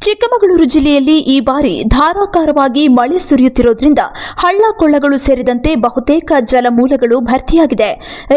ಚಿಕ್ಕಮಗಳೂರು ಜಿಲ್ಲೆಯಲ್ಲಿ ಈ ಬಾರಿ ಧಾರಾಕಾರವಾಗಿ ಮಳೆ ಸುರಿಯುತ್ತಿರುವುದರಿಂದ ಹಳ್ಳ ಕೊಳ್ಳಗಳು ಸೇರಿದಂತೆ ಬಹುತೇಕ ಜಲಮೂಲಗಳು ಭರ್ತಿಯಾಗಿದೆ.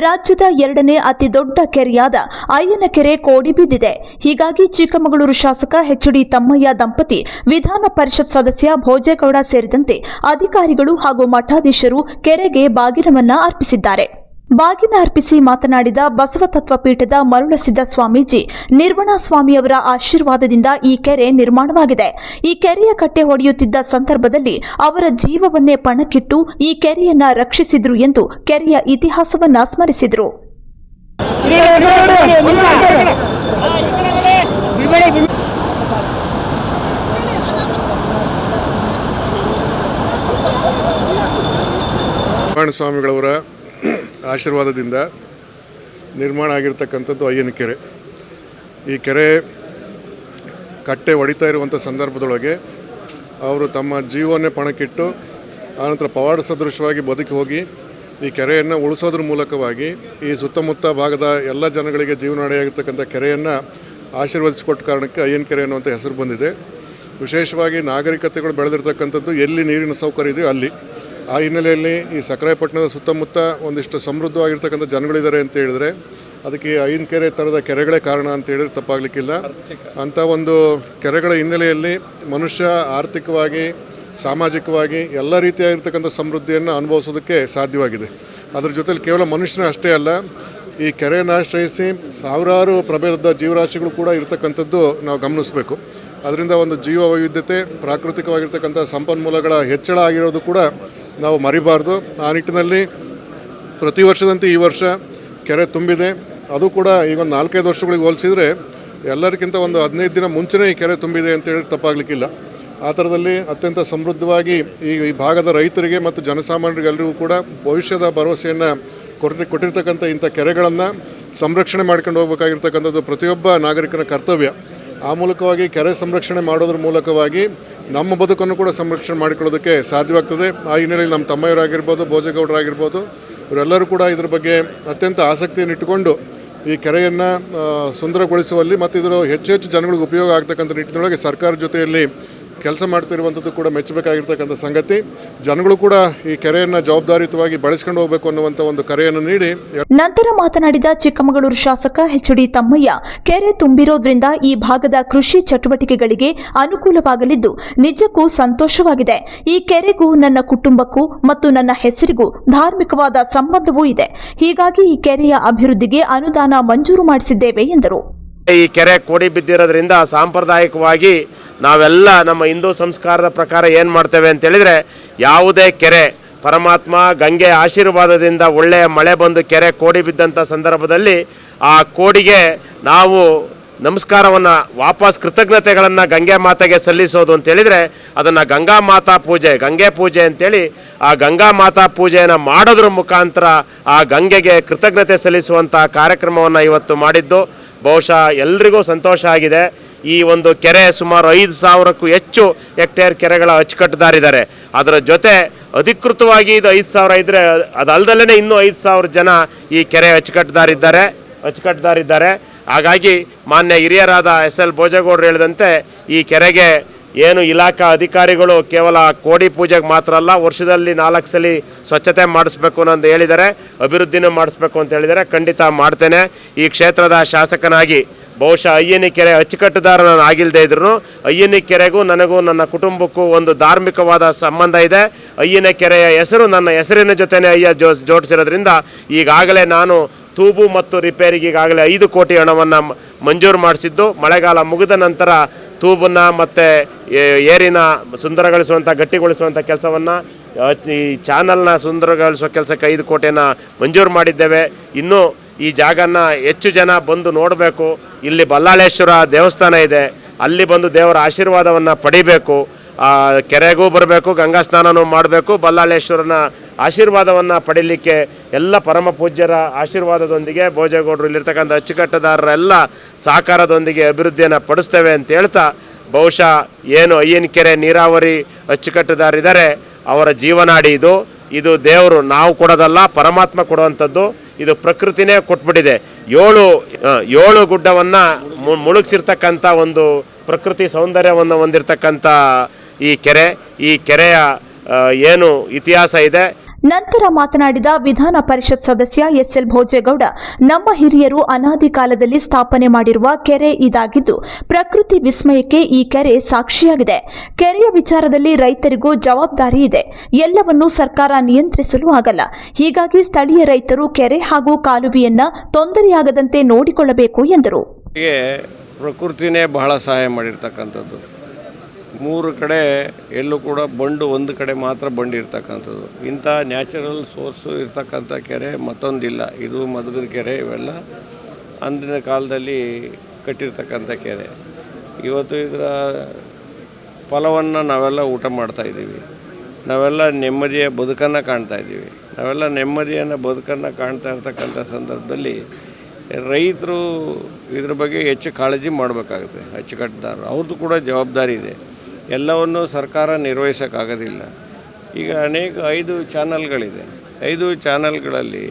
ರಾಜ್ಯದ ಎರಡನೇ ಅತಿ ದೊಡ್ಡ ಕೆರೆಯಾದ ಅಯ್ಯನಕೆರೆ ಕೋಡಿ ಬಿದ್ದಿದೆ ಹೀಗಾಗಿ ಚಿಕ್ಕಮಗಳೂರು ಶಾಸಕ ಹೆಚ್ಡಿ ತಮ್ಮಯ್ಯ ದಂಪತಿ, ವಿಧಾನ ಪರಿಷತ್ ಸದಸ್ಯ ಭೋಜೇಗೌಡ ಸೇರಿದಂತೆ ಅಧಿಕಾರಿಗಳು ಹಾಗೂ ಮಠಾಧೀಶರು ಕೆರೆಗೆ ಬಾಗಿನವನ್ನ ಅರ್ಪಿಸಿದ್ದಾರೆ. ಬಾಗಿನ ಅರ್ಪಿಸಿ ಮಾತನಾಡಿದ ಬಸವತತ್ವ ಪೀಠದ ಮರುಳಸಿದ್ದ ಸ್ವಾಮೀಜಿ ನಿರ್ವಣಾ ಸ್ವಾಮಿಯವರ ಆಶೀರ್ವಾದದಿಂದ ಈ ಕೆರೆ ನಿರ್ಮಾಣವಾಗಿದೆ. ಈ ಕೆರೆಯ ಕಟ್ಟೆ ಹೊಡೆಯುತ್ತಿದ್ದ ಸಂದರ್ಭದಲ್ಲಿ ಅವರ ಜೀವವನ್ನೇ ಪಣಕ್ಕಿಟ್ಟು ಈ ಕೆರೆಯನ್ನ ರಕ್ಷಿಸಿದ್ರು ಎಂದು ಕೆರೆಯ ಇತಿಹಾಸವನ್ನ ಸ್ಮರಿಸಿದರು. ಸ್ವಾಮಿಗಳವರ ಆಶೀರ್ವಾದದಿಂದ ನಿರ್ಮಾಣ ಆಗಿರ್ತಕ್ಕಂಥದ್ದು ಅಯ್ಯನ ಕೆರೆ. ಈ ಕೆರೆ ಕಟ್ಟೆ ಒಡಿತಾ ಇರುವಂಥ ಸಂದರ್ಭದೊಳಗೆ ಅವರು ತಮ್ಮ ಜೀವವನ್ನೇ ಪಣಕ್ಕಿಟ್ಟು ಆನಂತರ ಪವಾಡ ಸದೃಶವಾಗಿ ಬದುಕಿ ಹೋಗಿ ಈ ಕೆರೆಯನ್ನು ಉಳಿಸೋದ್ರ ಮೂಲಕವಾಗಿ ಈ ಸುತ್ತಮುತ್ತ ಭಾಗದ ಎಲ್ಲ ಜನಗಳಿಗೆ ಜೀವನಾಡಿಯಾಗಿರ್ತಕ್ಕಂಥ ಕೆರೆಯನ್ನು ಆಶೀರ್ವದಿಸಿಕೊಟ್ಟ ಕಾರಣಕ್ಕೆ ಅಯ್ಯನ ಕೆರೆ ಅನ್ನುವಂಥ ಹೆಸರು ಬಂದಿದೆ. ವಿಶೇಷವಾಗಿ ನಾಗರಿಕತೆಗಳು ಬೆಳೆದಿರ್ತಕ್ಕಂಥದ್ದು ಎಲ್ಲಿ ನೀರಿನ ಸೌಕರ್ಯ ಇದೆಯೋ ಅಲ್ಲಿ. ಆ ಹಿನ್ನೆಲೆಯಲ್ಲಿ ಈ ಸಕ್ಕರೆಪಟ್ಟಣದ ಸುತ್ತಮುತ್ತ ಒಂದಿಷ್ಟು ಸಮೃದ್ಧವಾಗಿರ್ತಕ್ಕಂಥ ಜನಗಳಿದ್ದಾರೆ ಅಂತ ಹೇಳಿದ್ರೆ, ಅದಕ್ಕೆ ಐನ್ ಕೆರೆ ಥರದ ಕೆರೆಗಳೇ ಕಾರಣ ಅಂತ ಹೇಳಿದ್ರೆ ತಪ್ಪಾಗಲಿಕ್ಕಿಲ್ಲ. ಅಂಥ ಒಂದು ಕೆರೆಗಳ ಹಿನ್ನೆಲೆಯಲ್ಲಿ ಮನುಷ್ಯ ಆರ್ಥಿಕವಾಗಿ, ಸಾಮಾಜಿಕವಾಗಿ ಎಲ್ಲ ರೀತಿಯಾಗಿರ್ತಕ್ಕಂಥ ಸಮೃದ್ಧಿಯನ್ನು ಅನುಭವಿಸೋದಕ್ಕೆ ಸಾಧ್ಯವಾಗಿದೆ. ಅದರ ಜೊತೆಲಿ ಕೇವಲ ಮನುಷ್ಯನ ಅಷ್ಟೇ ಅಲ್ಲ, ಈ ಕೆರೆಯನ್ನು ಆಶ್ರಯಿಸಿ ಸಾವಿರಾರು ಪ್ರಭೇದದ ಜೀವರಾಶಿಗಳು ಕೂಡ ಇರತಕ್ಕಂಥದ್ದು ನಾವು ಗಮನಿಸಬೇಕು. ಅದರಿಂದ ಒಂದು ಜೀವ ವೈವಿಧ್ಯತೆ ಪ್ರಾಕೃತಿಕವಾಗಿರ್ತಕ್ಕಂಥ ಸಂಪನ್ಮೂಲಗಳ ಹೆಚ್ಚಳ ಆಗಿರೋದು ಕೂಡ ನಾವು ಮರಿಬಾರ್ದು. ಆ ನಿಟ್ಟಿನಲ್ಲಿ ಪ್ರತಿ ವರ್ಷದಂತೆ ಈ ವರ್ಷ ಕೆರೆ ತುಂಬಿದೆ. ಅದು ಕೂಡ ಈಗ ಒಂದು ನಾಲ್ಕೈದು ವರ್ಷಗಳಿಗೆ ಹೋಲಿಸಿದರೆ ಎಲ್ಲರಿಗಿಂತ ಒಂದು ಹದಿನೈದು ದಿನ ಮುಂಚೆನೇ ಈ ಕೆರೆ ತುಂಬಿದೆ ಅಂತ ಹೇಳಿ ತಪ್ಪಾಗಲಿಕ್ಕಿಲ್ಲ. ಆ ಥರದಲ್ಲಿ ಅತ್ಯಂತ ಸಮೃದ್ಧವಾಗಿ ಈ ಈ ಭಾಗದ ರೈತರಿಗೆ ಮತ್ತು ಜನಸಾಮಾನ್ಯರಿಗೆಲ್ಲರಿಗೂ ಕೂಡ ಭವಿಷ್ಯದ ಭರವಸೆಯನ್ನು ಕೊಟ್ಟಿ ಕೊಟ್ಟಿರ್ತಕ್ಕಂಥ ಇಂಥ ಕೆರೆಗಳನ್ನು ಸಂರಕ್ಷಣೆ ಮಾಡ್ಕೊಂಡು ಹೋಗ್ಬೇಕಾಗಿರ್ತಕ್ಕಂಥದ್ದು ಪ್ರತಿಯೊಬ್ಬ ನಾಗರಿಕನ ಕರ್ತವ್ಯ. ಆ ಮೂಲಕವಾಗಿ ಕೆರೆ ಸಂರಕ್ಷಣೆ ಮಾಡೋದ್ರ ಮೂಲಕವಾಗಿ ನಮ್ಮ ಬದುಕನ್ನು ಕೂಡ ಸಂರಕ್ಷಣೆ ಮಾಡಿಕೊಳ್ಳೋದಕ್ಕೆ ಸಾಧ್ಯವಾಗ್ತದೆ. ಆ ಹಿನ್ನೆಲೆಯಲ್ಲಿ ನಮ್ಮ ತಮ್ಮಯ್ಯರಾಗಿರ್ಬೋದು ಭೋಜೇಗೌಡರಾಗಿರ್ಬೋದು, ಇವರೆಲ್ಲರೂ ಕೂಡ ಇದ್ರ ಬಗ್ಗೆ ಅತ್ಯಂತ ಆಸಕ್ತಿಯನ್ನು ಇಟ್ಟುಕೊಂಡು ಈ ಕೆರೆಯನ್ನು ಸುಂದರಗೊಳಿಸುವಲ್ಲಿ ಮತ್ತು ಇದರ ಹೆಚ್ಚು ಹೆಚ್ಚು ಜನಗಳಿಗೆ ಉಪಯೋಗ ಆಗ್ತಕ್ಕಂಥ ನಿಟ್ಟಿನೊಳಗೆ ಸರ್ಕಾರ ಜೊತೆಯಲ್ಲಿ ಕೆಲಸ ಮಾಡ್ತಿರುವಂಥದ್ದು ಕೂಡ ಮೆಚ್ಚಬೇಕಾಗಿರ್ತಕ್ಕಂಥ ಸಂಗತಿ. ಜನಗಳು ಕೂಡ ಈ ಕೆರೆಯನ್ನು ಜವಾಬ್ದಾರಿಯುತವಾಗಿ ಬಳಸ್ಕೊಂಡು ಹೋಗಬೇಕು ಅನ್ನುವಂಥ ಒಂದು ಕರೆಯನ್ನು ನೀಡಿ. ನಂತರ ಮಾತನಾಡಿದ ಚಿಕ್ಕಮಗಳೂರು ಶಾಸಕ ಎಚ್ ಡಿ ತಮ್ಮಯ್ಯ, ಕೆರೆ ತುಂಬಿರೋದ್ರಿಂದ ಈ ಭಾಗದ ಕೃಷಿ ಚಟುವಟಿಕೆಗಳಿಗೆ ಅನುಕೂಲವಾಗಲಿದ್ದು ನಿಜಕ್ಕೂ ಸಂತೋಷವಾಗಿದೆ. ಈ ಕೆರೆಗೂ ನನ್ನ ಕುಟುಂಬಕ್ಕೂ ಮತ್ತು ನನ್ನ ಹೆಸರಿಗೂ ಧಾರ್ಮಿಕವಾದ ಸಂಬಂಧವೂ ಇದೆ. ಹೀಗಾಗಿ ಈ ಕೆರೆಯ ಅಭಿವೃದ್ಧಿಗೆ ಅನುದಾನ ಮಂಜೂರು ಮಾಡಿಸಿದ್ದೇವೆ ಎಂದರು. ಈ ಕೆರೆ ಕೋಡಿ ಬಿದ್ದಿರೋದ್ರಿಂದ ಸಾಂಪ್ರದಾಯಿಕವಾಗಿ ನಾವೆಲ್ಲ ನಮ್ಮ ಹಿಂದೂ ಸಂಸ್ಕಾರದ ಪ್ರಕಾರ ಏನು ಮಾಡ್ತೇವೆ ಅಂತೇಳಿದರೆ ಯಾವುದೇ ಕೆರೆ, ಪರಮಾತ್ಮ ಗಂಗೆ ಆಶೀರ್ವಾದದಿಂದ ಒಳ್ಳೆಯ ಮಳೆ ಬಂದು ಕೆರೆ ಕೋಡಿ ಬಿದ್ದಂಥ ಸಂದರ್ಭದಲ್ಲಿ ಆ ಕೋಡಿಗೆ ನಾವು ನಮಸ್ಕಾರವನ್ನು ವಾಪಸ್ ಕೃತಜ್ಞತೆಗಳನ್ನು ಗಂಗೆ ಮಾತೆಗೆ ಸಲ್ಲಿಸೋದು ಅಂತೇಳಿದರೆ ಅದನ್ನು ಗಂಗಾ ಮಾತಾ ಪೂಜೆ, ಗಂಗೆ ಪೂಜೆ ಅಂತೇಳಿ ಆ ಗಂಗಾ ಮಾತಾ ಪೂಜೆಯನ್ನು ಮಾಡೋದ್ರ ಮುಖಾಂತರ ಆ ಗಂಗೆಗೆ ಕೃತಜ್ಞತೆ ಸಲ್ಲಿಸುವಂಥ ಕಾರ್ಯಕ್ರಮವನ್ನು ಇವತ್ತು ಮಾಡಿದ್ದು. ಬಹುಶಃ ಎಲ್ರಿಗೂ ಸಂತೋಷ ಆಗಿದೆ. ಈ ಒಂದು ಕೆರೆ ಸುಮಾರು ಐದು ಸಾವಿರಕ್ಕೂ ಹೆಚ್ಚು ಹೆಕ್ಟೇರ್ ಕೆರೆಗಳ ಅಚ್ಚುಕಟ್ಟುದಾರಿದ್ದಾರೆ ಅದರ ಜೊತೆ ಅಧಿಕೃತವಾಗಿ ಇದು ಐದು ಸಾವಿರ ಇದ್ದರೆ ಅದಲ್ದಲ್ಲೇ ಇನ್ನೂ ಐದು ಸಾವಿರ ಜನ ಈ ಕೆರೆ ಅಚ್ಚುಕಟ್ಟುದಾರಿದ್ದಾರೆ ಅಚ್ಚುಕಟ್ಟುದಾರಿದ್ದಾರೆ ಹಾಗಾಗಿ ಮಾನ್ಯ ಹಿರಿಯರಾದ ಎಸ್ ಎಲ್ ಭೋಜೇಗೌಡರು ಹೇಳಿದಂತೆ ಈ ಕೆರೆಗೆ ಏನು ಇಲಾಖಾ ಅಧಿಕಾರಿಗಳು ಕೇವಲ ಕೋಡಿ ಪೂಜೆಗೆ ಮಾತ್ರ ಅಲ್ಲ, ವರ್ಷದಲ್ಲಿ ನಾಲ್ಕು ಸಲ ಸ್ವಚ್ಛತೆ ಮಾಡಿಸ್ಬೇಕು ಅನ್ನೋದು ಹೇಳಿದರೆ ಅಭಿವೃದ್ಧಿನೂ ಮಾಡಿಸ್ಬೇಕು ಅಂತ ಹೇಳಿದರೆ ಖಂಡಿತ ಮಾಡ್ತೇನೆ. ಈ ಕ್ಷೇತ್ರದ ಶಾಸಕನಾಗಿ ಬಹುಶಃ ಅಯ್ಯನಿ ಕೆರೆ ಅಚ್ಚುಕಟ್ಟುದಾರ ನಾನು ಆಗಿಲ್ಲದೆ ಇದ್ರು ಅಯ್ಯನಿ ಕೆರೆಗೂ ನನಗೂ ನನ್ನ ಕುಟುಂಬಕ್ಕೂ ಒಂದು ಧಾರ್ಮಿಕವಾದ ಸಂಬಂಧ ಇದೆ. ಅಯ್ಯನ ಕೆರೆಯ ಹೆಸರು ನನ್ನ ಹೆಸರಿನ ಜೊತೆನೇ ಅಯ್ಯ ಜೋ, ಜೋಡಿಸಿರೋದ್ರಿಂದ ಈಗಾಗಲೇ ನಾನು ತೂಬು ಮತ್ತು ರಿಪೇರಿಗೆ ಈಗಾಗಲೇ ಐದು ಕೋಟಿ ಹಣವನ್ನು ಮಂಜೂರು ಮಾಡಿಸಿದ್ದು. ಮಳೆಗಾಲ ಮುಗಿದ ನಂತರ ತೂಬನ್ನು ಮತ್ತು ಏರಿನ ಸುಂದರಗೊಳಿಸುವಂಥ, ಗಟ್ಟಿಗೊಳಿಸುವಂಥ ಕೆಲಸವನ್ನು ಈ ಚಾನಲ್ನ ಸುಂದರಗೊಳಿಸುವ ಕೆಲಸಕ್ಕೆ ಐದು ಕೋಟೆನ ಮಂಜೂರು ಮಾಡಿದ್ದೇವೆ. ಇನ್ನೂ ಈ ಜಾಗನ ಹೆಚ್ಚು ಜನ ಬಂದು ನೋಡಬೇಕು. ಇಲ್ಲಿ ಬಲ್ಲಾಳೇಶ್ವರ ದೇವಸ್ಥಾನ ಇದೆ. ಅಲ್ಲಿ ಬಂದು ದೇವರ ಆಶೀರ್ವಾದವನ್ನು ಪಡಿಬೇಕು. ಕೆರೆಗೂ ಬರಬೇಕು, ಗಂಗಾ ಸ್ನಾನನೂ ಮಾಡಬೇಕು. ಬಲ್ಲಾಳೇಶ್ವರನ ಆಶೀರ್ವಾದವನ್ನು ಪಡೀಲಿಕ್ಕೆ ಎಲ್ಲ ಪರಮ ಪೂಜ್ಯರ ಆಶೀರ್ವಾದದೊಂದಿಗೆ ಭೋಜೇಗೌಡರು ಇಲ್ಲಿರ್ತಕ್ಕಂಥ ಅಚ್ಚುಕಟ್ಟುದಾರರೆಲ್ಲ ಸಹಕಾರದೊಂದಿಗೆ ಅಭಿವೃದ್ಧಿಯನ್ನು ಪಡಿಸ್ತೇವೆ ಅಂತ ಹೇಳ್ತಾ ಬಹುಶಃ ಏನು ಅಯ್ಯನ ಕೆರೆ ನೀರಾವರಿ ಅಚ್ಚುಕಟ್ಟುದಾರಿದ್ದಾರೆ ಅವರ ಜೀವನಾಡಿ ಇದು. ಇದು ದೇವರು ನಾವು ಕೊಡೋದಲ್ಲ, ಪರಮಾತ್ಮ ಕೊಡುವಂಥದ್ದು. ಇದು ಪ್ರಕೃತಿನೇ ಕೊಟ್ಬಿಟ್ಟಿದೆ. ಏಳು ಏಳು ಗುಡ್ಡವನ್ನು ಮುಳುಗಿಸಿರ್ತಕ್ಕಂಥ ಒಂದು ಪ್ರಕೃತಿ ಸೌಂದರ್ಯವನ್ನು ಹೊಂದಿರತಕ್ಕಂಥ ಈ ಕೆರೆ. ಈ ಕೆರೆಯ ಏನು ಇತಿಹಾಸ ಇದೆ. ನಂತರ ಮಾತನಾಡಿದ ವಿಧಾನ ಪರಿಷತ್ ಸದಸ್ಯ ಎಸ್ಎಲ್ ಭೋಜೇಗೌಡ, ನಮ್ಮ ಹಿರಿಯರು ಅನಾದಿ ಕಾಲದಲ್ಲಿ ಸ್ಥಾಪನೆ ಮಾಡಿರುವ ಕೆರೆ ಇದಾಗಿದ್ದು, ಪ್ರಕೃತಿ ವಿಸ್ಮಯಕ್ಕೆ ಈ ಕೆರೆ ಸಾಕ್ಷಿಯಾಗಿದೆ. ಕೆರೆಯ ವಿಚಾರದಲ್ಲಿ ರೈತರಿಗೂ ಜವಾಬ್ದಾರಿ ಇದೆ. ಎಲ್ಲವನ್ನೂ ಸರ್ಕಾರ ನಿಯಂತ್ರಿಸಲು ಆಗಲ್ಲ. ಹೀಗಾಗಿ ಸ್ಥಳೀಯ ರೈತರು ಕೆರೆ ಹಾಗೂ ಕಾಲುವೆಯನ್ನ ತೊಂದರೆಯಾಗದಂತೆ ನೋಡಿಕೊಳ್ಳಬೇಕು ಎಂದರು. ಪ್ರಕೃತಿನೇ ಬಹಳ ಸಹಾಯ ಮಾಡಿರ್ತಕ್ಕಂಥದ್ದು. ಮೂರು ಕಡೆ ಎಲ್ಲೂ ಕೂಡ ಬಂಡು ಒಂದು ಕಡೆ ಮಾತ್ರ ಬಂಡು ಇರ್ತಕ್ಕಂಥದ್ದು. ಇಂಥ ನ್ಯಾಚುರಲ್ ಸೋರ್ಸು ಇರ್ತಕ್ಕಂಥ ಕೆರೆ ಮತ್ತೊಂದಿಲ್ಲ. ಇದು ಮದುಗದ ಕೆರೆ ಇವೆಲ್ಲ ಅಂದಿನ ಕಾಲದಲ್ಲಿ ಕಟ್ಟಿರ್ತಕ್ಕಂಥ ಕೆರೆ. ಇವತ್ತು ಇದರ ಫಲವನ್ನು ನಾವೆಲ್ಲ ಊಟ ಮಾಡ್ತಾ ಇದ್ದೀವಿ. ನಾವೆಲ್ಲ ನೆಮ್ಮದಿಯ ಬದುಕನ್ನು ಕಾಣ್ತಾ ಇದ್ದೀವಿ. ನಾವೆಲ್ಲ ನೆಮ್ಮದಿಯನ್ನು ಬದುಕನ್ನು ಕಾಣ್ತಾ ಇರ್ತಕ್ಕಂಥ ಸಂದರ್ಭದಲ್ಲಿ ರೈತರು ಇದ್ರ ಬಗ್ಗೆ ಹೆಚ್ಚು ಕಾಳಜಿ ಮಾಡಬೇಕಾಗುತ್ತೆ. ಅಚ್ಚುಕಟ್ಟದಾರರು ಅವ್ರದ್ದು ಕೂಡ ಜವಾಬ್ದಾರಿ ಇದೆ. ಎಲ್ಲವನ್ನು ಸರ್ಕಾರ ನಿರ್ವಹಿಸೋಕ್ಕಾಗೋದಿಲ್ಲ. ಈಗ ಅನೇಕ ಐದು ಚಾನಲ್ಗಳಿದೆ. ಐದು ಚಾನಲ್ಗಳಲ್ಲಿ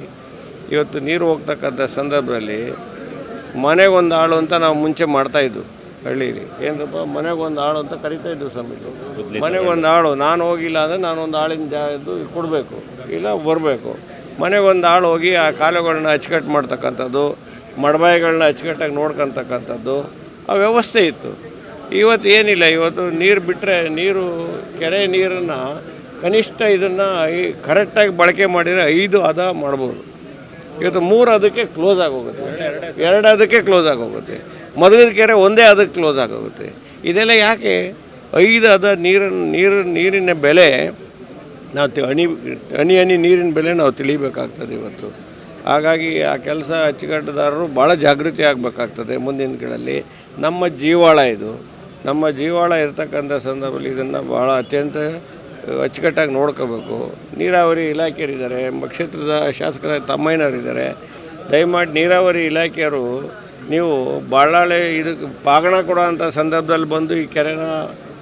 ಇವತ್ತು ನೀರು ಹೋಗ್ತಕ್ಕಂಥ ಸಂದರ್ಭದಲ್ಲಿ ಮನೆಗೊಂದು ಆಳು ಅಂತ ನಾವು ಮುಂಚೆ ಮಾಡ್ತಾಯಿದ್ವು ಹಳ್ಳೀಲಿ ಏನಪ್ಪ ಮನೆಗೊಂದು ಆಳು ಅಂತ ಕರಿತಾ ಇದ್ವು ಸಮಿತಿ ಮನೆಗೊಂದು ಆಳು, ನಾನು ಹೋಗಿಲ್ಲ ಅಂದರೆ ನಾನೊಂದು ಆಳಿನ ಜಾಗದ್ದು ಕೊಡಬೇಕು, ಇಲ್ಲ ಬರಬೇಕು. ಮನೆಗೊಂದು ಆಳು ಹೋಗಿ ಆ ಕಾಲುಗಳನ್ನ ಅಚ್ಚುಕಟ್ಟು ಮಾಡ್ತಕ್ಕಂಥದ್ದು ಮಡಬಾಯಿಗಳನ್ನ ಅಚ್ಚುಕಟ್ಟಾಗಿ ನೋಡ್ಕೊತಕ್ಕಂಥದ್ದು, ಆ ವ್ಯವಸ್ಥೆ ಇತ್ತು. ಇವತ್ತು ಏನಿಲ್ಲ, ಇವತ್ತು ನೀರು ಬಿಟ್ಟರೆ ನೀರು, ಕೆರೆ ನೀರನ್ನು ಕನಿಷ್ಠ ಇದನ್ನು ಕರೆಕ್ಟಾಗಿ ಬಳಕೆ ಮಾಡಿದರೆ ಐದು ಅದ ಮಾಡ್ಬೋದು. ಇವತ್ತು ಮೂರು ಅದಕ್ಕೆ ಕ್ಲೋಸ್ ಆಗೋಗುತ್ತೆ. ಎರಡು ಅದಕ್ಕೆ ಕ್ಲೋಸ್ ಆಗೋಗುತ್ತೆ. ಮದುವೆ ಕೆರೆ ಒಂದೇ ಅದಕ್ಕೆ ಕ್ಲೋಸ್ ಆಗೋಗುತ್ತೆ. ಇದೆಲ್ಲ ಯಾಕೆ? ಐದು ಅದ ನೀರನ್ನು ನೀರು, ನೀರಿನ ಬೆಲೆ ನಾವು ಹನಿ ಹನಿ ಹನಿ ನೀರಿನ ಬೆಲೆ ನಾವು ತಿಳಿಬೇಕಾಗ್ತದೆ ಇವತ್ತು. ಹಾಗಾಗಿ ಆ ಕೆಲಸ ಅಚ್ಚುಕಟ್ಟುದಾರರು ಭಾಳ ಜಾಗೃತಿ ಆಗಬೇಕಾಗ್ತದೆ ಮುಂದಿನ ಗಿಡಲ್ಲಿ ನಮ್ಮ ಜೀವಾಳ ಇದು. ನಮ್ಮ ಜೀವಾಳ ಇರತಕ್ಕಂಥ ಸಂದರ್ಭದಲ್ಲಿ ಇದನ್ನು ಭಾಳ ಅತ್ಯಂತ ಅಚ್ಚುಕಟ್ಟಾಗಿ ನೋಡ್ಕೋಬೇಕು. ನೀರಾವರಿ ಇಲಾಖೆಯರಿದ್ದಾರೆ ಕ್ಷೇತ್ರದ ಶಾಸಕರ ತಮ್ಮಯ್ಯನವರಿದ್ದಾರೆ. ದಯಮಾಡಿ ನೀರಾವರಿ ಇಲಾಖೆಯವರು ನೀವು ಬಾಳಾಳೆ ಇದಕ್ಕೆ ಪಾಗಣ ಕೊಡೋ ಅಂಥ ಸಂದರ್ಭದಲ್ಲಿ ಬಂದು ಈ ಕೆರೆನ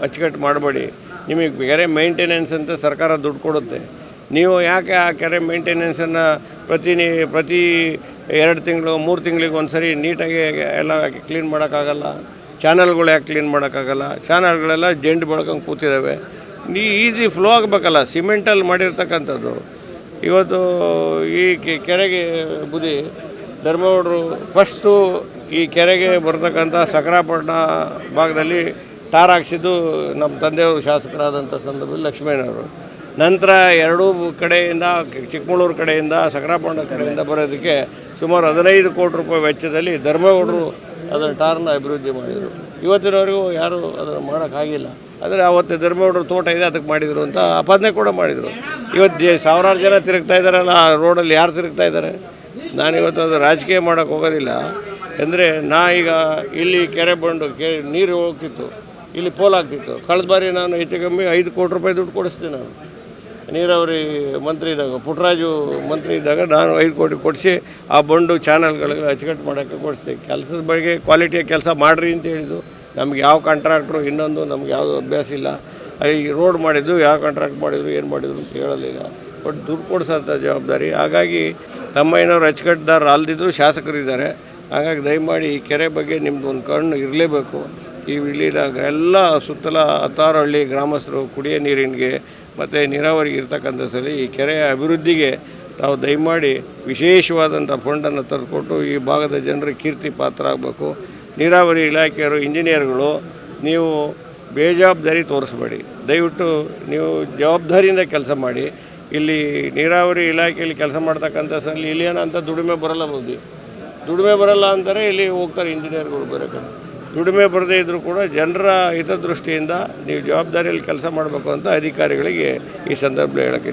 ಅಚ್ಚುಕಟ್ಟು ಮಾಡಬೇಡಿ. ನಿಮಗೆ ಕೆರೆ ಮೇಂಟೆನೆನ್ಸ್ ಅಂತ ಸರ್ಕಾರ ದುಡ್ಡು ಕೊಡುತ್ತೆ. ನೀವು ಯಾಕೆ ಆ ಕೆರೆ ಮೇಂಟೆನೆನ್ಸನ್ನು ಪ್ರತಿ ಪ್ರತಿ ಎರಡು ತಿಂಗಳು, ಮೂರು ತಿಂಗಳಿಗೆ ಒಂದು ಸರಿ ನೀಟಾಗಿ ಎಲ್ಲ ಕ್ಲೀನ್ ಮಾಡೋಕ್ಕಾಗಲ್ಲ? ಚಾನಲ್ಗಳು ಯಾಕೆ ಕ್ಲೀನ್ ಮಾಡೋಕ್ಕಾಗಲ್ಲ? ಚಾನಲ್ಗಳೆಲ್ಲ ಜೆಂಟ್ ಬೆಳ್ಕೊಂಡು ಕೂತಿದ್ದಾವೆ ನೀ ಈಸಿ ಫ್ಲೋ ಆಗಬೇಕಲ್ಲ, ಸಿಮೆಂಟಲ್ಲಿ ಮಾಡಿರ್ತಕ್ಕಂಥದ್ದು. ಇವತ್ತು ಈ ಕೆರೆಗೆ ಬುದಿ ಧರ್ಮಗೌಡರು ಫಸ್ಟು ಈ ಕೆರೆಗೆ ಬರ್ತಕ್ಕಂಥ ಸಕರಾಪಟ್ಟಣ ಭಾಗದಲ್ಲಿ ಟಾರ್ ಹಾಕ್ಸಿದ್ದು ನಮ್ಮ ತಂದೆಯವರು ಶಾಸಕರಾದಂಥ ಸಂದರ್ಭದಲ್ಲಿ ಲಕ್ಷ್ಮೀನವರು ನಂತರ ಎರಡೂ ಕಡೆಯಿಂದ, ಚಿಕ್ಕಮಗಳೂರು ಕಡೆಯಿಂದ, ಸಕರಾಪಟ್ಟಣ ಕಡೆಯಿಂದ ಬರೋದಕ್ಕೆ ಸುಮಾರು ಹದಿನೈದು ಕೋಟಿ ರೂಪಾಯಿ ವೆಚ್ಚದಲ್ಲಿ ಧರ್ಮಗೌಡರು ಅದನ್ನು ಟಾರ್ನ ಅಭಿವೃದ್ಧಿ ಮಾಡಿದರು. ಇವತ್ತಿನವರೆಗೂ ಯಾರೂ ಅದನ್ನು ಮಾಡೋಕ್ಕಾಗಿಲ್ಲ. ಆದರೆ ಅವತ್ತು ಧರ್ಮಗೌಡರು ತೋಟ ಇದೆ, ಅದಕ್ಕೆ ಮಾಡಿದರು ಅಂತ ಅಪಾದನೆ ಕೂಡ ಮಾಡಿದರು. ಇವತ್ತು ಸಾವಿರಾರು ಜನ ತಿರುಗ್ತಾ ಇದ್ದಾರಲ್ಲ, ಆ ರೋಡಲ್ಲಿ ಯಾರು ತಿರುಗ್ತಾ ಇದ್ದಾರೆ? ನಾನಿವತ್ತು ಅದು ರಾಜಕೀಯ ಮಾಡೋಕ್ಕೆ ಹೋಗೋದಿಲ್ಲ. ಅಂದರೆ ನಾ ಈಗ ಇಲ್ಲಿ ಕೆರೆ ಬಂಡು ಕೆ ನೀರು ಹೋಗ್ತಿತ್ತು, ಇಲ್ಲಿ ಪೋಲಾಗ್ತಿತ್ತು. ಕಳೆದ ಬಾರಿ ನಾನು ಹೆಚ್ಚು ಕಮ್ಮಿ ಐದು ಕೋಟಿ ರೂಪಾಯಿ ದುಡ್ಡು ಕೊಡಿಸ್ತೀನಿ ನಾನು. ನೀರಾವರಿ ಮಂತ್ರಿ ಇದ್ದಾಗ ಪುಟ್ಟರಾಜು ಮಂತ್ರಿ ಇದ್ದಾಗ ನಾನು ಐದು ಕೋಟಿ ಕೊಡಿಸಿ ಆ ಬಂಡು ಚಾನಲ್ಗಳಿಗೆ ಅಚ್ಚುಕಟ್ಟು ಮಾಡೋಕ್ಕೆ ಕೊಡಿಸ್ತೀವಿ ಕೆಲಸದ ಬಗ್ಗೆ ಕ್ವಾಲಿಟಿಯ ಕೆಲಸ ಮಾಡಿರಿ ಅಂತ ಹೇಳಿದ್ದು ನಮ್ಗೆ ಯಾವ ಕಾಂಟ್ರಾಕ್ಟ್ರು ಇನ್ನೊಂದು ನಮ್ಗೆ ಯಾವುದು ಅಭ್ಯಾಸ ಇಲ್ಲ. ಈ ರೋಡ್ ಮಾಡಿದ್ದು ಯಾವ ಕಾಂಟ್ರಾಕ್ಟ್ ಮಾಡಿದ್ರು, ಏನು ಮಾಡಿದ್ರು ಅಂತ ಹೇಳಲಿಲ್ಲ. ಬಟ್ ದುಡ್ಡು ಕೊಡಿಸೋಂಥ ಜವಾಬ್ದಾರಿ. ಹಾಗಾಗಿ ತಮ್ಮಯ್ಯನವ್ರು ಅಚ್ಚುಕಟ್ಟದಾರ ಅಲ್ದಿದ್ರು ಶಾಸಕರಿದ್ದಾರೆ. ಹಾಗಾಗಿ ದಯಮಾಡಿ ಈ ಕೆರೆ ಬಗ್ಗೆ ನಿಮ್ದು ಒಂದು ಕಣ್ಣು ಇರಲೇಬೇಕು. ಈ ಇಲ್ಲಿದಾಗ ಎಲ್ಲ ಸುತ್ತಲ ಹತ್ತಾರು ಹಳ್ಳಿ ಗ್ರಾಮಸ್ಥರು ಕುಡಿಯೋ ನೀರಿನಿಗೆ ಮತ್ತು ನೀರಾವರಿಗೆ ಇರ್ತಕ್ಕಂಥ ಸಲ ಈ ಕೆರೆಯ ಅಭಿವೃದ್ಧಿಗೆ ತಾವು ದಯಮಾಡಿ ವಿಶೇಷವಾದಂಥ ಫಂಡನ್ನು ತರಿಸ್ಕೊಟ್ಟು ಈ ಭಾಗದ ಜನರು ಕೀರ್ತಿ ಪಾತ್ರ ಆಗಬೇಕು. ನೀರಾವರಿ ಇಲಾಖೆಯವರು ಇಂಜಿನಿಯರ್ಗಳು, ನೀವು ಬೇಜವಾಬ್ದಾರಿ ತೋರಿಸ್ಬೇಡಿ. ದಯವಿಟ್ಟು ನೀವು ಜವಾಬ್ದಾರಿಯಿಂದ ಕೆಲಸ ಮಾಡಿ. ಇಲ್ಲಿ ನೀರಾವರಿ ಇಲಾಖೆಯಲ್ಲಿ ಕೆಲಸ ಮಾಡ್ತಕ್ಕಂಥ ಸಲ ಇಲ್ಲಿ ಏನಂತ ದುಡಿಮೆ ಬರಲ್ಲ ಬುದ್ಧಿ ದುಡಿಮೆ ಬರಲ್ಲ ಅಂತಾರೆ ಇಲ್ಲಿ ಹೋಗ್ತಾರೆ ಇಂಜಿನಿಯರ್ಗಳು ಬೇರೆ ಕಡೆ. ದುಡಿಮೆ ಬರದೇ ಇದ್ದರೂ ಕೂಡ ಜನರ ಹಿತದೃಷ್ಟಿಯಿಂದ ನೀವು ಜವಾಬ್ದಾರಿಯಲ್ಲಿ ಕೆಲಸ ಮಾಡಬೇಕು ಅಂತ ಅಧಿಕಾರಿಗಳಿಗೆ ಈ ಸಂದರ್ಭದಲ್ಲಿ ಹೇಳೋಕ್ಕೆ